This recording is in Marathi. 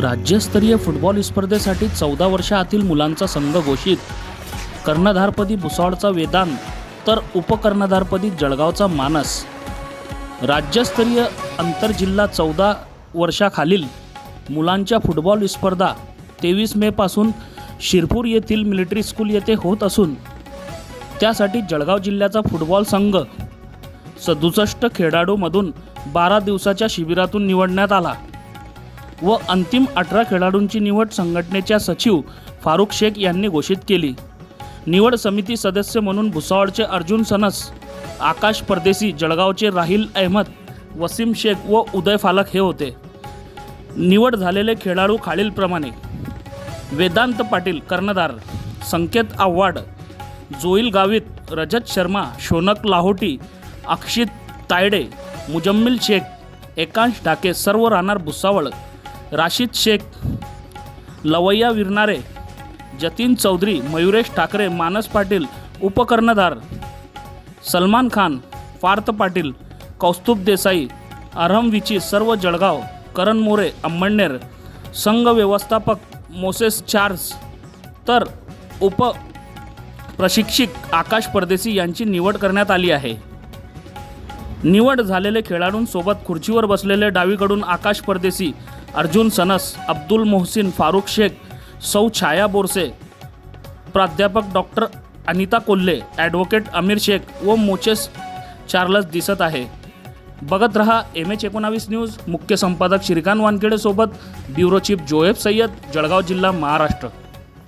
राज्यस्तरीय फुटबॉल स्पर्धेसाठी चौदा वर्षाआतील मुलांचा संघ घोषित. कर्णधारपदी भुसावळचा वेदांत तर उपकर्णधारपदी जळगावचा मानस. राज्यस्तरीय आंतरजिल्हा चौदा वर्षाखालील मुलांच्या फुटबॉल स्पर्धा तेवीस मेपासून शिरपूर येथील मिलिटरी स्कूल येथे होत असून त्यासाठी जळगाव जिल्ह्याचा फुटबॉल संघ सदुसष्ट खेळाडूमधून बारा दिवसाच्या शिबिरातून निवडण्यात आला. व अंतिम अठरा खेळाडूंची निवड संघटनेच्या सचिव फारुख शेख यांनी घोषित केली. निवड समिती सदस्य म्हणून भुसावळचे अर्जुन सनस आकाश परदेसी जळगावचे राहिल अहमद वसीम शेख व उदय फालक हे होते. निवड झालेले खेळाडू खालीलप्रमाणे. वेदांत पाटील कर्णधार संकेत आव्हाड जोईल गावित रजत शर्मा शोनक लाहोटी अक्षित तायडे मुजम्मिल शेख एकांश ढाके सर्व राहणार भुसावळ राशीद शेख लवय्या विरणारे जतीन चौधरी मयुरेश ठाकरे मानस पाटील उपकर्णधार सलमान खान पार्थ पाटील कौस्तुभ देसाई अरहमविची सर्व जळगाव करण मोरे अंबणनेर संघ व्यवस्थापक मोसेस चार्ल्स तर उप प्रशिक्षक आकाश परदेसी यांची निवड करण्यात आली आहे. निवड झालेले खेळाडूंसोबत खुर्चीवर बसलेले डावीकडून आकाश परदेसी अर्जुन सनस अब्दुल मोहसिन फारुख शेख सौ छाया बोरसे प्राध्यापक डॉक्टर अनिता कोल्हे ॲडव्होकेट अमीर शेख व मोचेस चार्लस दिसत आहे. बघत रहा एम एच एकोणावीस न्यूज मुख्य संपादक श्रीकांत वानखेडेसोबत ब्युरो चीफ जोएब सय्यद जळगाव जिल्हा महाराष्ट्र.